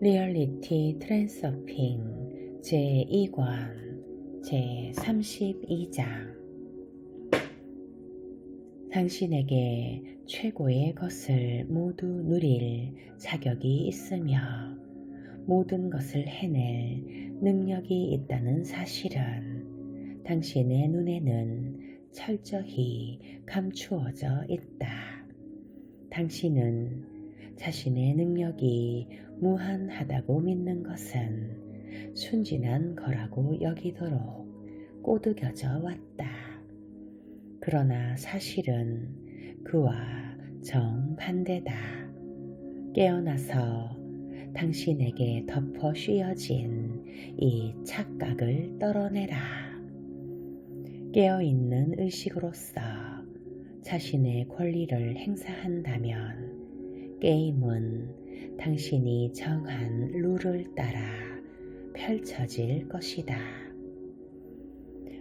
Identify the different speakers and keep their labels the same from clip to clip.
Speaker 1: 리얼리티 트랜서핑 제2권 제32장 당신에게 최고의 것을 모두 누릴 자격이 있으며 모든 것을 해낼 능력이 있다는 사실은 당신의 눈에는 철저히 감추어져 있다. 당신은 자신의 능력이 무한하다고 믿는 것은 순진한 거라고 여기도록 꼬드겨져 왔다. 그러나 사실은 그와 정반대다. 깨어나서 당신에게 덮어 씌어진 이 착각을 떨어내라. 깨어있는 의식으로서 자신의 권리를 행사한다면 게임은 당신이 정한 룰을 따라 펼쳐질 것이다.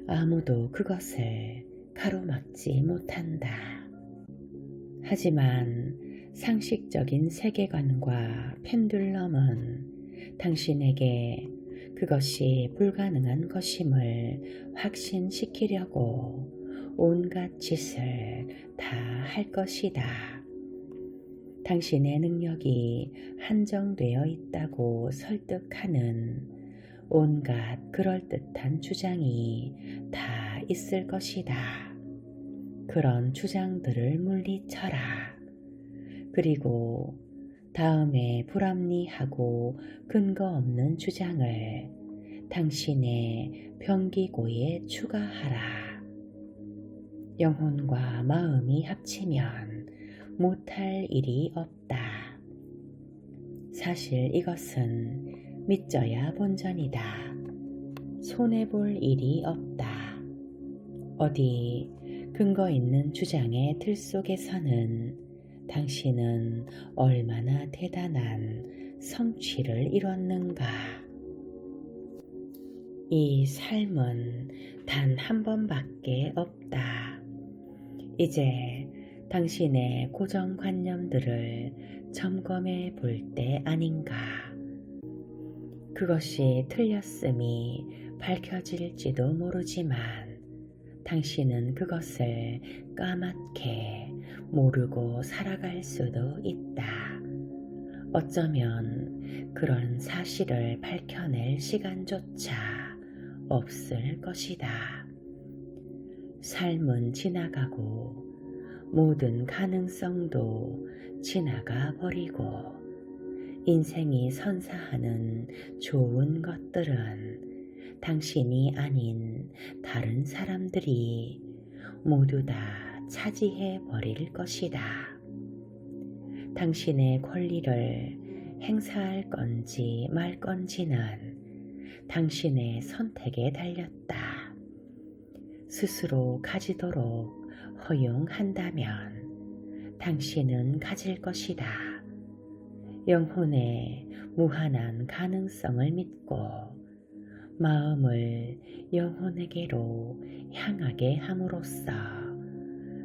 Speaker 1: 아무도 그것을 가로막지 못한다. 하지만 상식적인 세계관과 펜듈럼은 당신에게 그것이 불가능한 것임을 확신시키려고 온갖 짓을 다 할 것이다. 당신의 능력이 한정되어 있다고 설득하는 온갖 그럴듯한 주장이 다 있을 것이다. 그런 주장들을 물리쳐라. 그리고 다음에 불합리하고 근거 없는 주장을 당신의 병기고에 추가하라. 영혼과 마음이 합치면 못할 일이 없다. 사실 이것은 믿져야 본전이다. 손해볼 일이 없다. 어디 근거 있는 주장의 틀 속에서는 당신은 얼마나 대단한 성취를 이뤘는가. 이 삶은 단 한 번밖에 없다. 이제 당신의 고정관념들을 점검해 볼 때 아닌가. 그것이 틀렸음이 밝혀질지도 모르지만 당신은 그것을 까맣게 모르고 살아갈 수도 있다. 어쩌면 그런 사실을 밝혀낼 시간조차 없을 것이다. 삶은 지나가고 모든 가능성도 지나가 버리고 인생이 선사하는 좋은 것들은 당신이 아닌 다른 사람들이 모두 다 차지해 버릴 것이다. 당신의 권리를 행사할 건지 말 건지는 당신의 선택에 달렸다. 스스로 가지도록 허용한다면 당신은 가질 것이다. 영혼의 무한한 가능성을 믿고 마음을 영혼에게로 향하게 함으로써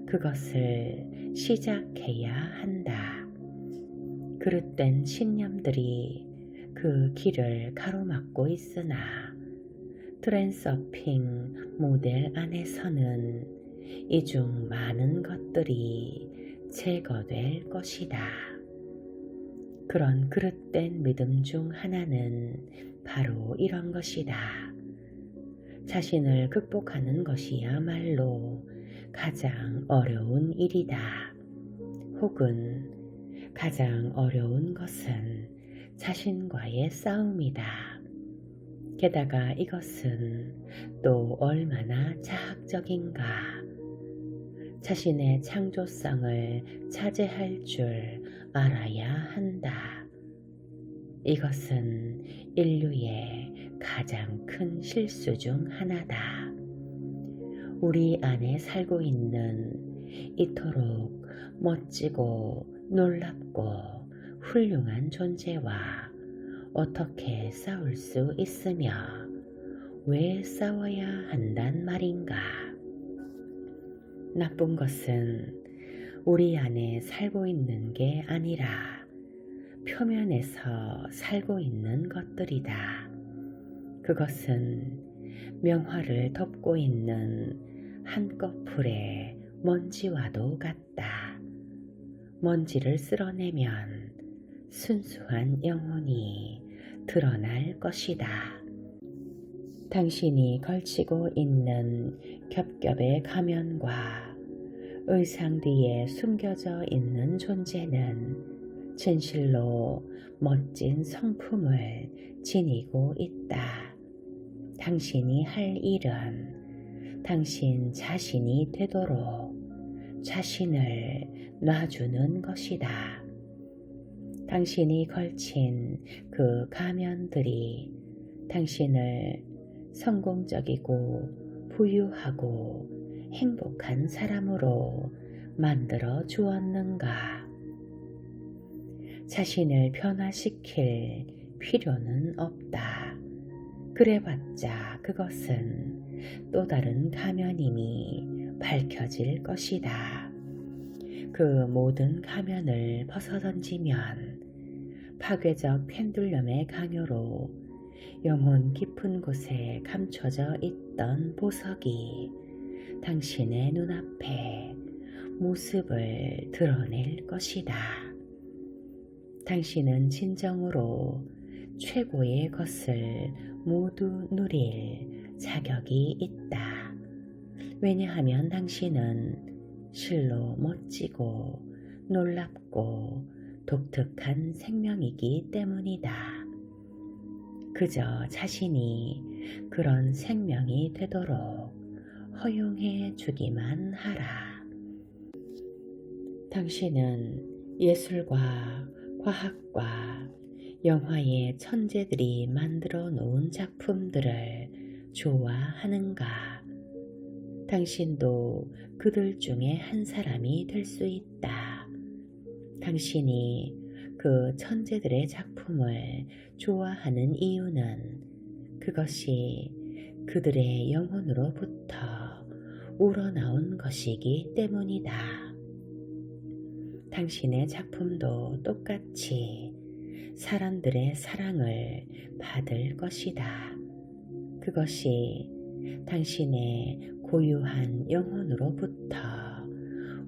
Speaker 1: 그것을 시작해야 한다. 그릇된 신념들이 그 길을 가로막고 있으나 트랜서핑 모델 안에서는 이 중 많은 것들이 제거될 것이다. 그런 그릇된 믿음 중 하나는 바로 이런 것이다. 자신을 극복하는 것이야말로 가장 어려운 일이다. 혹은 가장 어려운 것은 자신과의 싸움이다. 게다가 이것은 또 얼마나 자학적인가. 자신의 창조성을 차지할 줄 알아야 한다. 이것은 인류의 가장 큰 실수 중 하나다. 우리 안에 살고 있는 이토록 멋지고 놀랍고 훌륭한 존재와 어떻게 싸울 수 있으며 왜 싸워야 한단 말인가? 나쁜 것은 우리 안에 살고 있는 게 아니라 표면에서 살고 있는 것들이다. 그것은 명화를 덮고 있는 한꺼풀의 먼지와도 같다. 먼지를 쓸어내면 순수한 영혼이 드러날 것이다. 당신이 걸치고 있는 겹겹의 가면과 의상 뒤에 숨겨져 있는 존재는 진실로 멋진 성품을 지니고 있다. 당신이 할 일은 당신 자신이 되도록 자신을 놔주는 것이다. 당신이 걸친 그 가면들이 당신을 성공적이고 부유하고 행복한 사람으로 만들어 주었는가? 자신을 변화시킬 필요는 없다. 그래봤자 그것은 또 다른 가면임이 밝혀질 것이다. 그 모든 가면을 벗어던지면 파괴적 펜듈럼의 강요로 영혼 깊은 곳에 감춰져 있던 보석이 당신의 눈앞에 모습을 드러낼 것이다. 당신은 진정으로 최고의 것을 모두 누릴 자격이 있다. 왜냐하면 당신은 실로 멋지고 놀랍고 독특한 생명이기 때문이다. 그저 자신이 그런 생명이 되도록 허용해 주기만 하라. 당신은 예술과 과학과 영화의 천재들이 만들어 놓은 작품들을 좋아하는가? 당신도 그들 중에 한 사람이 될 수 있다. 당신이 그 천재들의 작품을 좋아하는 이유는 그것이 그들의 영혼으로부터 우러나온 것이기 때문이다. 당신의 작품도 똑같이 사람들의 사랑을 받을 것이다. 그것이 당신의 고유한 영혼으로부터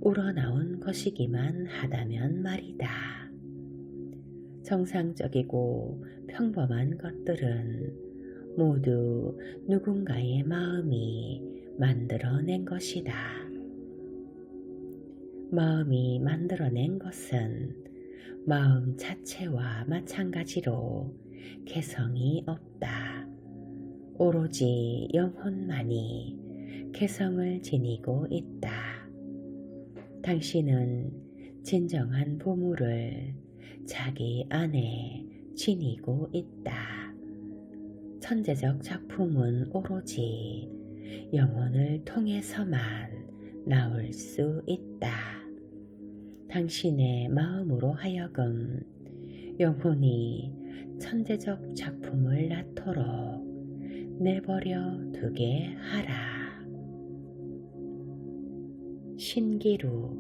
Speaker 1: 우러나온 것이기만 하다면 말이다. 정상적이고 평범한 것들은 모두 누군가의 마음이 만들어낸 것이다. 마음이 만들어낸 것은 마음 자체와 마찬가지로 개성이 없다. 오로지 영혼만이 개성을 지니고 있다. 당신은 진정한 보물을 자기 안에 지니고 있다. 천재적 작품은 오로지 영혼을 통해서만 나올 수 있다. 당신의 마음으로 하여금 영혼이 천재적 작품을 낳도록 내버려 두게 하라. 신기루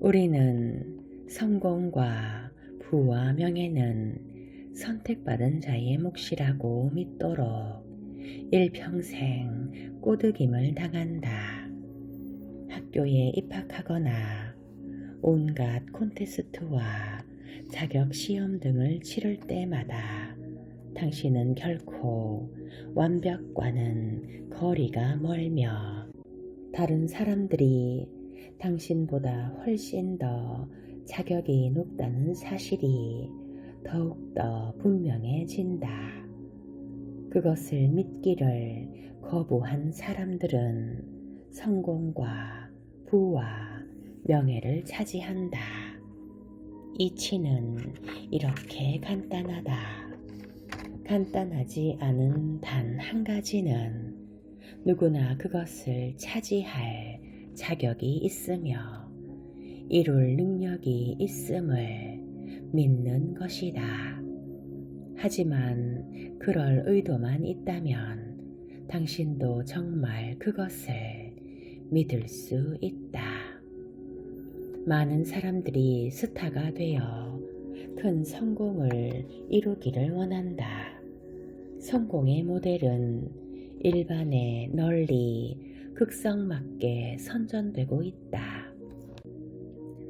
Speaker 1: 우리는 성공과 부와 명예는 선택받은 자의 몫이라고 믿도록 일평생 꼬드김을 당한다. 학교에 입학하거나 온갖 콘테스트와 자격 시험 등을 치를 때마다 당신은 결코 완벽과는 거리가 멀며 다른 사람들이 당신보다 훨씬 더 자격이 높다는 사실이 더욱더 분명해진다. 그것을 믿기를 거부한 사람들은 성공과 부와 명예를 차지한다. 이치는 이렇게 간단하다. 간단하지 않은 단 한 가지는 누구나 그것을 차지할 자격이 있으며 이룰 능력이 있음을 믿는 것이다. 하지만 그럴 의도만 있다면 당신도 정말 그것을 믿을 수 있다. 많은 사람들이 스타가 되어 큰 성공을 이루기를 원한다. 성공의 모델은 일반에 널리 극성 맞게 선전되고 있다.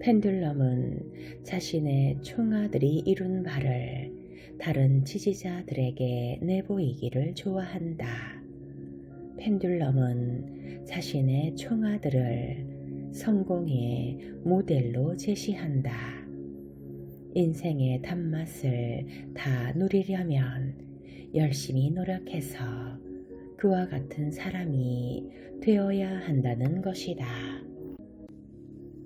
Speaker 1: 펜듈럼은 자신의 총아들이 이룬 바를 다른 지지자들에게 내보이기를 좋아한다. 펜듈럼은 자신의 총아들을 성공의 모델로 제시한다. 인생의 단맛을 다 누리려면 열심히 노력해서 그와 같은 사람이 되어야 한다는 것이다.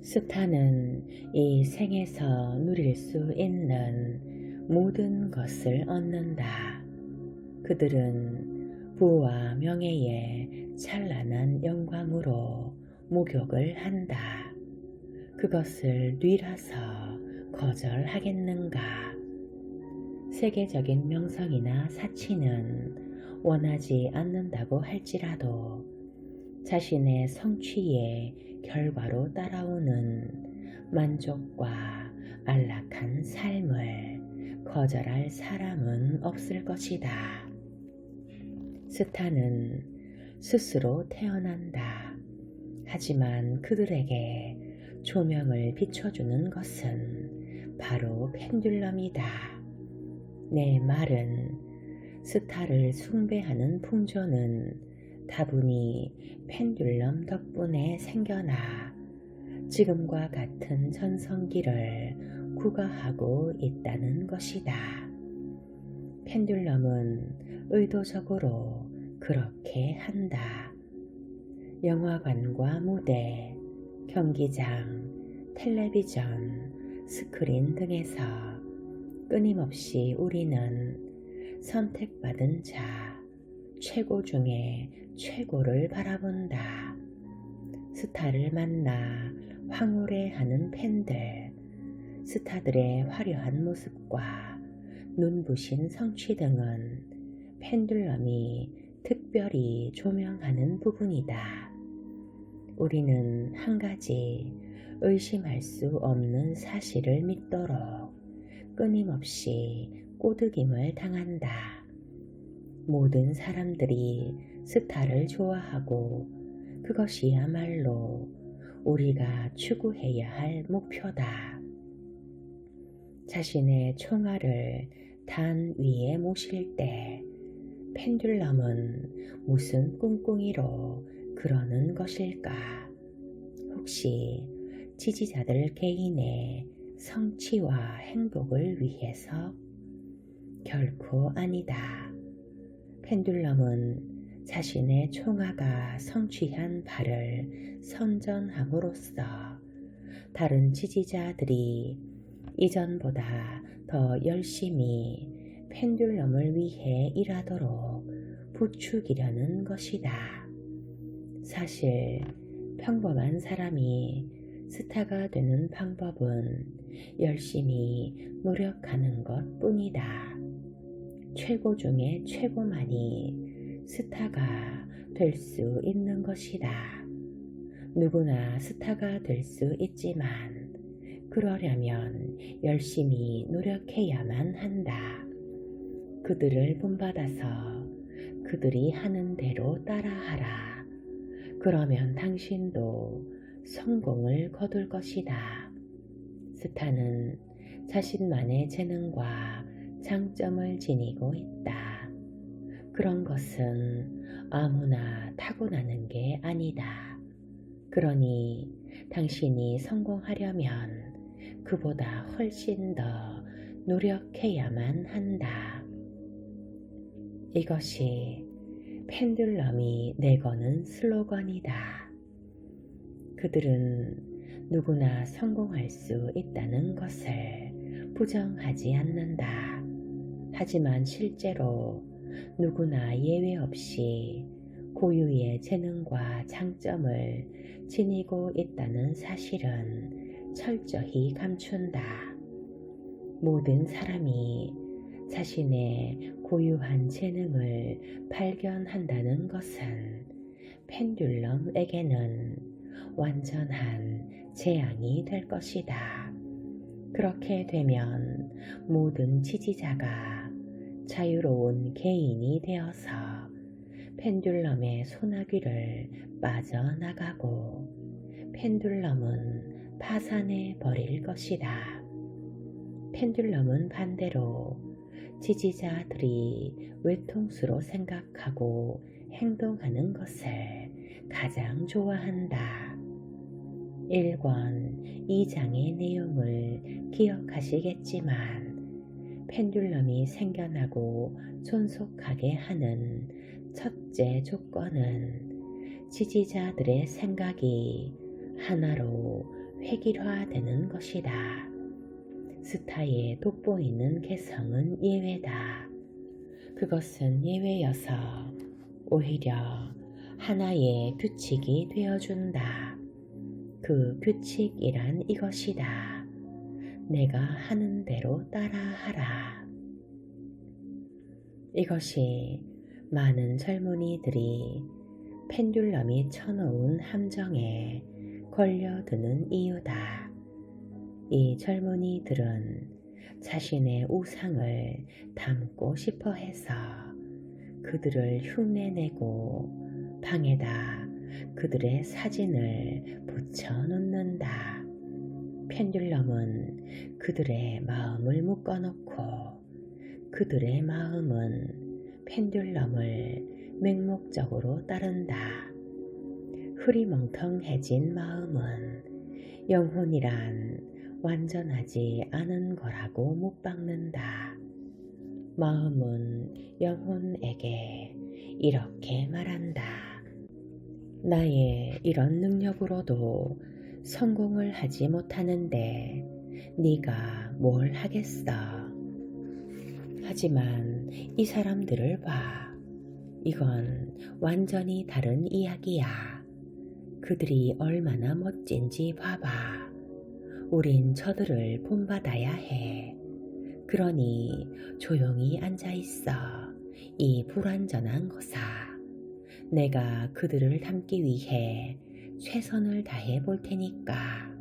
Speaker 1: 스타는 이 생에서 누릴 수 있는 모든 것을 얻는다. 그들은 부와 명예의 찬란한 영광으로 목욕을 한다. 그것을 뉘라서 거절하겠는가? 세계적인 명성이나 사치는 원하지 않는다고 할지라도 자신의 성취의 결과로 따라오는 만족과 안락한 삶을 거절할 사람은 없을 것이다. 스타는 스스로 태어난다. 하지만 그들에게 조명을 비춰주는 것은 바로 펜듈럼이다. 내 말은 스타를 숭배하는 풍조는 다분히 펜듈럼 덕분에 생겨나 지금과 같은 전성기를 구가하고 있다는 것이다. 펜듈럼은 의도적으로 그렇게 한다. 영화관과 무대, 경기장, 텔레비전, 스크린 등에서 끊임없이 우리는 선택받은 자, 최고 중에 최고를 바라본다. 스타를 만나 황홀해하는 팬들, 스타들의 화려한 모습과 눈부신 성취 등은 펜듈럼이 특별히 조명하는 부분이다. 우리는 한 가지 의심할 수 없는 사실을 믿도록 끊임없이 꼬드김을 당한다. 모든 사람들이 스타를 좋아하고 그것이야말로 우리가 추구해야 할 목표다. 자신의 총알을 단 위에 모실 때 펜듈럼은 무슨 꿍꿍이로 그러는 것일까? 혹시 지지자들 개인의 성취와 행복을 위해서? 결코 아니다. 펜듈럼은 자신의 총아가 성취한 바를 선전함으로써 다른 지지자들이 이전보다 더 열심히 펜듈럼을 위해 일하도록 부추기려는 것이다. 사실 평범한 사람이 스타가 되는 방법은 열심히 노력하는 것 뿐이다. 최고 중에 최고만이 스타가 될 수 있는 것이다. 누구나 스타가 될 수 있지만 그러려면 열심히 노력해야만 한다. 그들을 본받아서 그들이 하는 대로 따라하라. 그러면 당신도 성공을 거둘 것이다. 스타는 자신만의 재능과 장점을 지니고 있다. 그런 것은 아무나 타고나는 게 아니다. 그러니 당신이 성공하려면 그보다 훨씬 더 노력해야만 한다. 이것이 펜듈럼이 내거는 슬로건이다. 그들은 누구나 성공할 수 있다는 것을 부정하지 않는다. 하지만 실제로 누구나 예외 없이 고유의 재능과 장점을 지니고 있다는 사실은 철저히 감춘다. 모든 사람이 자신의 고유한 재능을 발견한다는 것은 펜듈럼에게는 완전한 재앙이 될 것이다. 그렇게 되면 모든 지지자가 자유로운 개인이 되어서 펜듈럼의 소나귀를 빠져나가고 펜듈럼은 파산해 버릴 것이다. 펜듈럼은 반대로 지지자들이 외통수로 생각하고 행동하는 것을 가장 좋아한다. 1권 2장의 내용을 기억하시겠지만 펜듈럼이 생겨나고 존속하게 하는 첫째 조건은 지지자들의 생각이 하나로 획일화되는 것이다. 스타의 돋보이는 개성은 예외다. 그것은 예외여서 오히려 하나의 규칙이 되어준다. 그 규칙이란 이것이다. 내가 하는 대로 따라하라. 이것이 많은 젊은이들이 펜듈럼이 쳐놓은 함정에 걸려드는 이유다. 이 젊은이들은 자신의 우상을 담고 싶어 해서 그들을 흉내내고 방에다 그들의 사진을 붙여 놓는다. 펜듈럼은 그들의 마음을 묶어놓고 그들의 마음은 펜듈럼을 맹목적으로 따른다. 흐리멍텅해진 마음은 영혼이란 완전하지 않은 거라고 못 박는다. 마음은 영혼에게 이렇게 말한다. 나의 이런 능력으로도 성공을 하지 못하는데 네가 뭘 하겠어? 하지만 이 사람들을 봐. 이건 완전히 다른 이야기야. 그들이 얼마나 멋진지 봐봐. 우린 저들을 본받아야 해. 그러니 조용히 앉아 있어. 이 불완전한 것아. 내가 그들을 담기 위해 최선을 다해 볼 테니까.